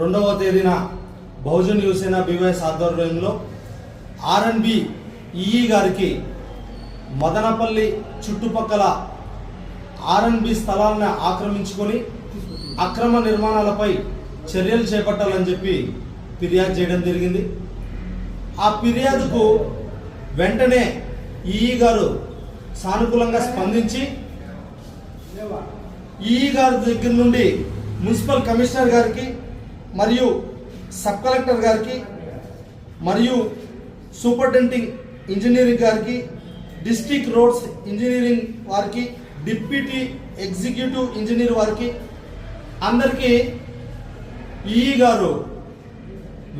రెండవ తేదీన బహుజన్ యువసేన బీవైఎస్ ఆధ్వర్యంలో ఆర్ఎన్బి ఈఈ గారికి మదనపల్లి చుట్టుపక్కల ఆర్ఎన్బి స్థలాలను ఆక్రమించుకొని అక్రమ నిర్మాణాలపై చర్యలు చేపట్టాలని చెప్పి ఫిర్యాదు చేయడం జరిగింది. ఆ ఫిర్యాదుకు వెంటనే ఈఈ గారు సానుకూలంగా స్పందించి ఈఈ గారి దగ్గర నుండి మున్సిపల్ కమిషనర్ గారికి మరియు సబ్ కలెక్టర్ గారికి మరియు సూపరింటెండింగ్ ఇంజనీరింగ్ గారికి డిస్టిక్ రోడ్స్ ఇంజనీరింగ్ వారికి డిప్యూటీ ఎగ్జిక్యూటివ్ ఇంజనీర్ వారికి అందరికీ ఈఈ గారు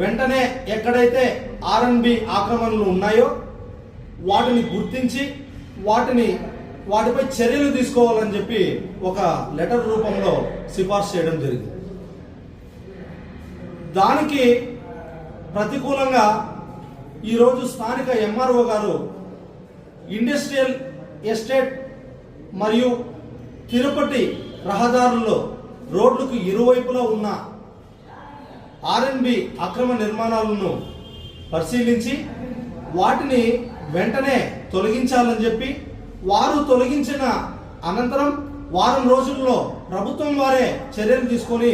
వెంటనే ఎక్కడైతే ఆర్ఎన్బి ఆక్రమణలు ఉన్నాయో వాటిని గుర్తించి వాటిని వాటిపై చర్యలు తీసుకోవాలని చెప్పి ఒక లెటర్ రూపంలో సిఫార్సు చేయడం జరిగింది. దానికి ప్రతికూలంగా ఈరోజు స్థానిక ఎంఆర్ఓ గారు ఇండస్ట్రియల్ ఎస్టేట్ మరియు తిరుపతి రహదారుల్లో రోడ్లకు ఇరువైపులా ఉన్న ఆర్ఎన్బి అక్రమ నిర్మాణాలను పరిశీలించి వాటిని వెంటనే తొలగించాలని చెప్పి వారు తొలగించిన అనంతరం వారం రోజుల్లో ప్రభుత్వం వారే చర్యలు తీసుకొని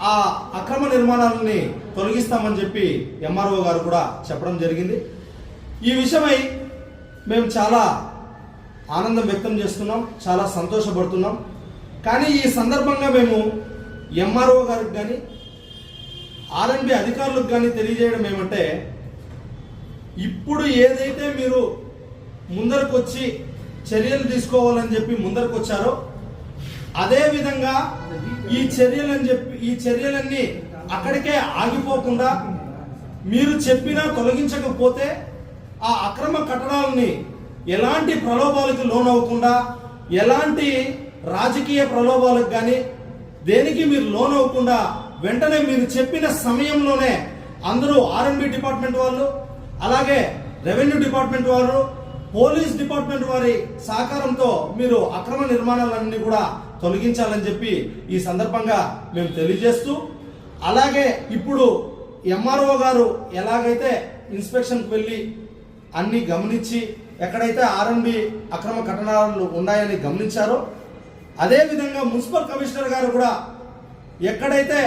ఆ అక్రమ నిర్మాణాలని తొలగిస్తామని చెప్పి ఎంఆర్ఓ గారు కూడా చెప్పడం జరిగింది. ఈ విషయమై మేము చాలా ఆనందం వ్యక్తం చేస్తున్నాం చాలా సంతోషపడుతున్నాం. కానీ ఈ సందర్భంగా మేము ఎంఆర్ఓ గారికి కానీ ఆర్ఎన్బి అధికారులకు కానీ తెలియజేయడం ఏమంటే ఇప్పుడు ఏదైతే మీరు ముందరకు వచ్చి చర్యలు తీసుకోవాలని చెప్పి ముందరకు వచ్చారో అదే విధంగా ఈ చర్యలని చెప్పి ఈ చర్యలన్నీ అక్కడికే ఆగిపోకుండా మీరు చెప్పినా తొలగించకపోతే ఆ అక్రమ కట్టడాలని ఎలాంటి ప్రలోభాలకు లోనవ్వకుండా ఎలాంటి రాజకీయ ప్రలోభాలకు కానీ దేనికి మీరు లోనవ్వకుండా వెంటనే మీరు చెప్పిన సమయంలోనే అందరూ ఆర్ఎండ్బి డిపార్ట్మెంట్ వాళ్ళు అలాగే రెవెన్యూ డిపార్ట్మెంట్ వారు పోలీస్ డిపార్ట్మెంట్ వారి సహకారంతో మీరు అక్రమ నిర్మాణాలన్నీ కూడా తొలగించాలని చెప్పి ఈ సందర్భంగా మేము తెలియజేస్తూ అలాగే ఇప్పుడు ఎంఆర్ఓ గారు ఎలాగైతే ఇన్స్పెక్షన్కి వెళ్ళి అన్ని గమనించి ఎక్కడైతే ఆర్ఎంబి అక్రమ కట్టడాలు ఉన్నాయని గమనించారో అదేవిధంగా మున్సిపల్ కమిషనర్ గారు కూడా ఎక్కడైతే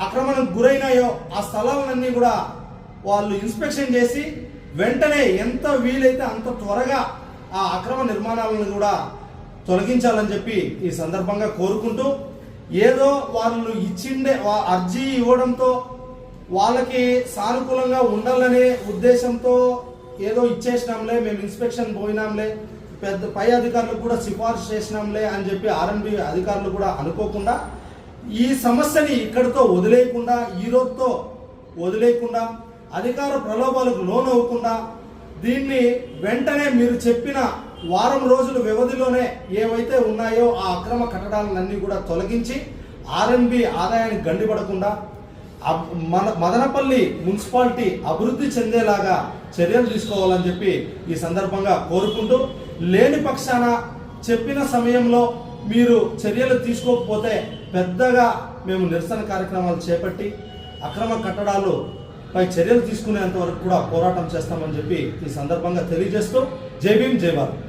అక్రమణకు గురైనాయో ఆ స్థలాలన్నీ కూడా వాళ్ళు ఇన్స్పెక్షన్ చేసి వెంటనే ఎంత వీలైతే అంత త్వరగా ఆ అక్రమ నిర్మాణాలను కూడా తొలగించాలని చెప్పి ఈ సందర్భంగా కోరుకుంటూ ఏదో వాళ్ళు ఇచ్చిండే వా- అర్జీ ఇవ్వడంతో వాళ్ళకి సానుకూలంగా ఉండాలనే ఉద్దేశంతో ఏదో ఇచ్చేసినాంలే మేము ఇన్స్పెక్షన్ పోయినాంలే పెద్ద పై అధికారులకు కూడా సిఫార్సు చేసినాంలే అని చెప్పి ఆర్ఎన్బి అధికారులు కూడా అనుకోకుండా ఈ సమస్యని ఇక్కడితో వదిలేయకుండా ఈ రోజుతో వదిలేయకుండా అధికార ప్రలోభాలకు లోనవ్వకుండా దీన్ని వెంటనే మీరు చెప్పిన వారం రోజుల వ్యవధిలోనే ఏవైతే ఉన్నాయో ఆ అక్రమ కట్టడాలన్నీ కూడా తొలగించి ఆర్ఎన్బి ఆదాయానికి గండిపడకుండా అబ్- మన మదనపల్లి మున్సిపాలిటీ అభివృద్ధి చెందేలాగా చర్యలు తీసుకోవాలని చెప్పి ఈ సందర్భంగా కోరుకుంటూ లేని పక్షాన చెప్పిన సమయంలో మీరు చర్యలు తీసుకోకపోతే పెద్దగా మేము నిరసన కార్యక్రమాలు చేపట్టి అక్రమ కట్టడాలు పై చర్యలు తీసుకునేంత వరకు కూడా పోరాటం చేస్తామని చెప్పి ఈ సందర్భంగా తెలియజేస్తూ జై భీం జై భారత్.